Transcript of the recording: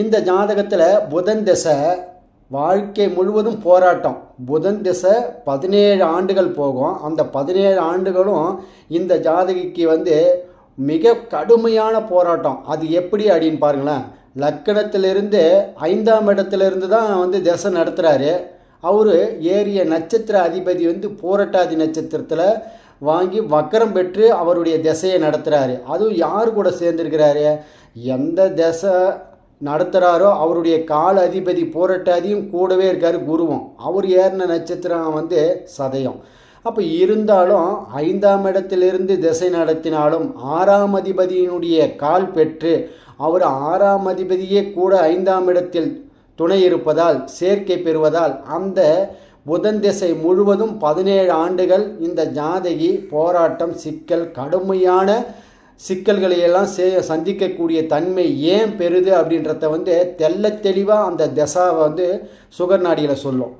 இந்த ஜாதகத்தில் புதன் திசை வாழ்க்கை முழுவதும் போராட்டம். புதன் திசை பதினேழு ஆண்டுகள் போகும். அந்த பதினேழு ஆண்டுகளும் இந்த ஜாதகிக்கு வந்து மிக கடுமையான போராட்டம். அது எப்படி அப்படின்னு பாருங்களேன். லக்கணத்திலிருந்து ஐந்தாம் இடத்துலேருந்து தான் வந்து திசை நடத்துகிறாரு அவர் ஏறிய நட்சத்திர அதிபதி வந்து போராட்டாதி நட்சத்திரத்தில் வாங்கி வக்கரம் பெற்று அவருடைய திசையை நடத்துகிறாரு அதுவும் யார் கூட சேர்ந்துருக்கிறாரு? எந்த திசை நடத்துகிறாரோ அவருடைய கால அதிபதி போராட்டாதியும் கூடவே இருக்கார் குருவும். அவர் ஏறின நட்சத்திரம் வந்து சதயம். அப்போ இருந்தாலும் ஐந்தாம் இடத்திலிருந்து திசை நடத்தினாலும் ஆறாம் அதிபதியினுடைய கால் பெற்று அவர் ஆறாம் அதிபதியே கூட ஐந்தாம் இடத்தில் துணை இருப்பதால் சேர்க்கை பெறுவதால் அந்த புதன் திசை முழுவதும் பதினேழு ஆண்டுகள் இந்த ஜாதகி போராட்டம் சிக்கல் கடுமையான சிக்கல்களையெல்லாம் சே சந்திக்கக்கூடிய தன்மை ஏன் பெறுது அப்படின்றத வந்து தெள்ள தெளிவாக அந்த திசாவை வந்து சுகர் நாடியில் சொல்லும்.